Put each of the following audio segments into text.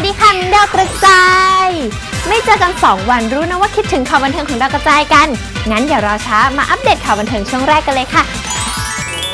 วัสดีค่ะดาวกระจาย ไม่เจอกัน 2 วันรู้นะว่าคิดถึงข่าวบันเทิงของดาวกระจายกัน งั้นอย่ารอช้ามาอัปเดตข่าวบันเทิงช่วงแรกกันเลยค่ะ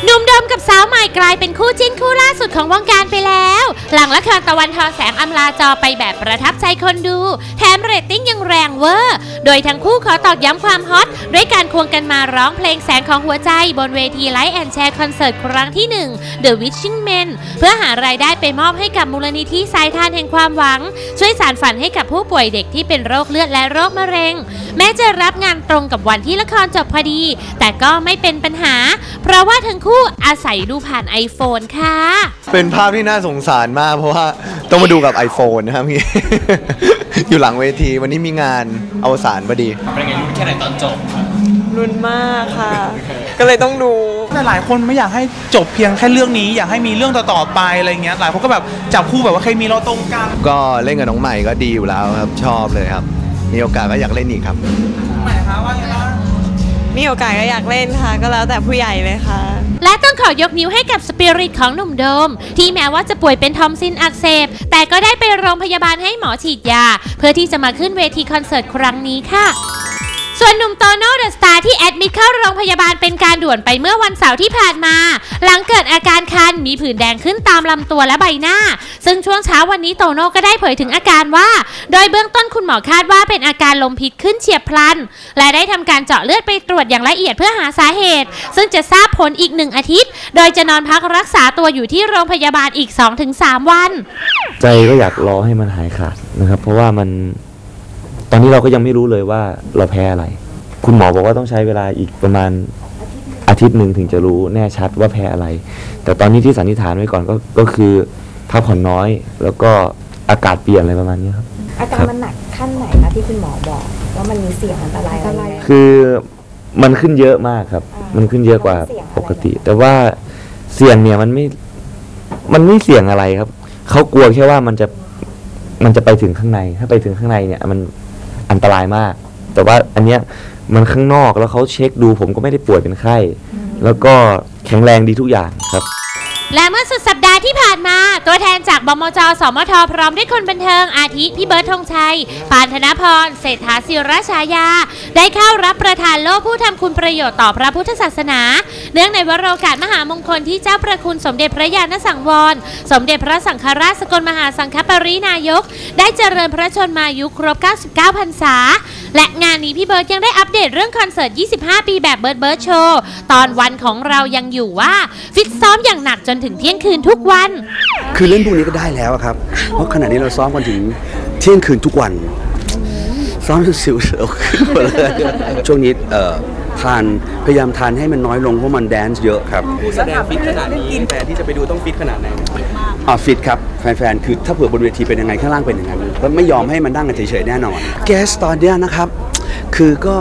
หนุ่มดมกับ สาวใหม่กลายเป็นคู่จิ้นคู่ล่าสุดของวงการไปแล้ว หลังละครตะวันทอแสงอำลาจอไปแบบประทับใจคนดู แถมเรตติ้งยังแรงเวอร์ โดยทั้งคู่ขอตอกย้ำความฮอต ด้วยการควงกันมาร้องเพลงแสงของหัวใจ บนเวทีไลฟ์แอนแชร์คอนเสิร์ตครั้งที่ 1 The Wishing Men เพื่อหารายได้ไปมอบให้กับมูลนิธิสายทานแห่งความหวัง ช่วยสารฝันให้กับผู้ป่วยเด็กที่เป็นโรคเลือดและโรคมะเร็ง แม้จะรับงานตรงกับวันที่ละครจบพอดี แต่ก็ไม่เป็นปัญหา เพราะว่าทั้งคู่อาศัยดูผ่าน iPhone ค่ะ เป็นภาพที่น่าสงสารมาก เพราะว่าต้องมาดูกับ iPhone นะครับพี่ อยู่หลังเวที วันนี้มีงานอวสานพอดี เป็นไงรู้แค่ไหนตอนจบ รุนมากค่ะ ก็เลยต้องดูหลายๆคนไม่อยากให้จบเพียงแค่เรื่องนี้ อยากให้มีเรื่องต่อๆไปอะไรเงี้ยหลายคนก็แบบจับคู่แบบว่าเคมีเราตรงกันก็เล่นกับน้องใหม่ก็ดีอยู่แล้วครับ ชอบเลยครับ มีโอกาสก็อยากเล่นอีกครับ หมายคะว่าไงบ้างมีโอกาสก็อยากเล่นค่ะ ก็แล้วแต่ผู้ใหญ่เลยค่ะ และต้องขอยกนิ้วให้กับสปิริตของหนุ่มโดม ที่แม้ว่าจะป่วยเป็นทอมซินอักเสบ แต่ก็ได้ไปโรงพยาบาลให้หมอฉีดยา เพื่อที่จะมาขึ้นเวทีคอนเสิร์ตครั้งนี้ค่ะ ส่วนหนุ่มโตโน่เดอะสตาร์ที่แอดมิดเข้าโรงพยาบาลเป็นการด่วนไปเมื่อวันเสาร์ที่ผ่านมา หลังเกิดอาการคันมีผื่นแดงขึ้นตามลำตัวและใบหน้า ซึ่งช่วงเช้าวันนี้โตโน่ก็ได้เผยถึงอาการว่า โดยเบื้องต้นคุณหมอคาดว่าเป็นอาการลมพิษขึ้นเฉียบพลัน และได้ทำการเจาะเลือดไปตรวจอย่างละเอียดเพื่อหาสาเหตุ ซึ่งจะทราบผลอีกหนึ่งอาทิตย์ โดยจะนอนพักรักษาตัวอยู่ที่โรงพยาบาลอีก 2-3 วัน ใจก็อยากรอให้มันหายขาดนะครับ เพราะว่ามัน อนนี้เราก็ยังไม่รู้เลยว่าเราแพ้อะไร คุณหมอบอกว่าต้องใช้เวลาอีกประมาณอาทิตย์หนึ่งถึงจะรู้แน่ชัดว่าแพ้อะไร แต่ตอนนี้ที่สันนิษฐานไว้ก่อนก็ก็คือพักผ่อนน้อย แล้วก็อากาศเปลี่ยนอะไรประมาณนี้ครับ อาการมันหนักขั้นไหนคะที่คุณหมอบอก ว่ามันมีเสี่ยงอันตรายอะไรไหมคือมันขึ้นเยอะมากครับอ่ามัมันขึ้นเยอะกว่ามันเสี่ยงอะไรปกติ แต่ว่าเสี่ยงเนี่ยมันไม่ มันไม่เสี่ยงอะไรครับ เขากลัวแค่ว่ามันจะ มันจะไปถึงข้างใน ถ้าไปถึงข้างในเนี่ย มัน อันตรายมาก แต่ว่าอันเนี้ยมันข้างนอกแล้วเขาเช็คดูผมก็ไม่ได้ป่วยเป็นไข้ แล้วก็แข็งแรงดีทุกอย่างครับ และเมื่อสุดสัปดาห์ที่ผ่านมา ตัวแทนจากบมจ สมท พร้อมด้วยคนบันเทิงอาทิ พี่เบิร์ดธงชัย ปานธนพร เศรษฐาศิรชายา ได้เข้ารับประทานโล่ผู้ทำคุณประโยชน์ต่อพระพุทธศาสนา เนื่องในวโรกาสมหามงคลที่เจ้าประคุณสมเด็จพระญาณสังวร สมเด็จพระสังฆราชสกลมหาสังฆปรินายก ได้เจริญพระชนมายุครบ 99 พรรษา และงานนี้พี่เบิร์ดยังได้อัปเดตเรื่องคอนเสิร์ต 25 ปีแบบเบิร์ดเบิร์ดโชว์ตอนวันของเรายังอยู่ว่า ฟิตซ้อมอย่างหนักจนถึงเที่ยงคืนทุกวัน คือเล่นพวกนี้ก็ได้แล้วอะครับ เพราะขณะนี้เราซ้อมกันถึงเที่ยงคืนทุกวัน ซ้อมจนสิวเสียวขึ้นหมดเลยช่วงนี้เอ่อทานพยายามทานให้มันน้อยลงเพราะมันแดนซ์เยอะครับ ผู้แสดงฟิตขนาดนี้แฟนที่จะไปดูต้องฟิตขนาดไหน อ่าฟิตครับ แฟนๆ คือถ้าเผื่อบนเวทีเป็นยังไง ข้างล่างเป็นอย่างนั้น ก็ไม่ยอมให้มันนั่งกันเฉยๆแน่นอนแกสตอนเนี้ยนะครับ คือก็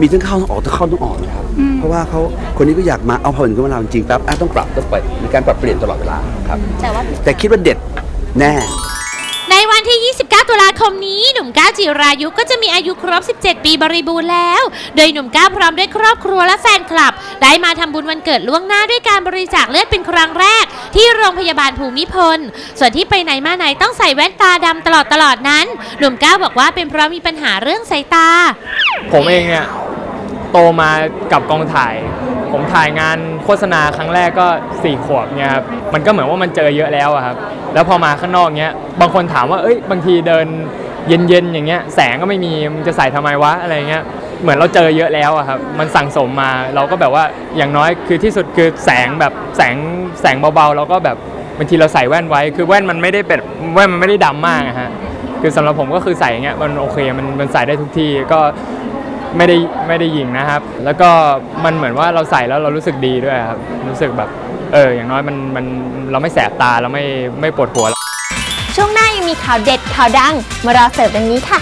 มีทั้งเข้าทั้งออกทั้งเข้าทั้งออกนะครับ เพราะว่าเขาคนนี้ก็อยากมาเอาพอถึงเวลาจริงๆปั๊บอะต้องปรับต้องไปดมีการปรับเปลี่ยนตลอดเวลาครับแต่ว่า แต่คิดว่าเด็ดแน่ ในวันที่ 29 ตุลาคมนี้ หนุ่มก้าวจิรายุก็จะมีอายุครบ 17 ปีบริบูรณ์แล้ว โดยหนุ่มก้าวพร้อมด้วยครอบครัวและแฟนคลับ ได้มาทำบุญวันเกิดล่วงหน้าด้วยการบริจาคเลือดเป็นครั้งแรก ที่โรงพยาบาลภูมิพล ส่วนที่ไปไหนมาไหนต้องใส่แว่นตาดำตลอดตลอดนั้น หนุ่มก้าวบอกว่าเป็นเพราะมีปัญหาเรื่องสายตา ผมเองเนี่ย โตมากับกองถ่าย ผมถ่ายงานโฆษณาครั้งแรกก็ 4 ขวบเนี่ยครับมันก็เหมือนว่ามันเจอเยอะแล้วอะครับแล้วพอมาข้างนอกเนี้ยบางคนถามว่าเอ้ยบางทีเดินเย็นๆอย่างเงี้ยแสงก็ไม่มีมันจะใส่ทำไมวะอะไรเงี้ยเหมือนเราเจอเยอะแล้วอะครับ มันสั่งสมมาเราก็แบบว่าอย่างน้อยคือที่สุดคือแสงแบบแสงแสงเบาๆเราก็แบบบางทีเราใส่แว่นไว้ คือแว่นมันไม่ได้เป็นแว่นมันไม่ได้ดำมากะฮะคือสำหรับผมก็คือใส่อย่างเงี้ยมันโอเคมันมันใส่ได้ทุกที่ก็ ไม่ได้ไม่ได้ยิงนะครับ แล้วก็มันเหมือนว่าเราใส่แล้วเรารู้สึกดีด้วยครับ รู้สึกแบบเอออย่างน้อยมันมันเราไม่แสบตาเราไม่ไม่ปวดหัว ช่วงหน้ายังมีข่าวเด็ดข่าวดัง มารอเสิร์ฟดังนี้ค่ะ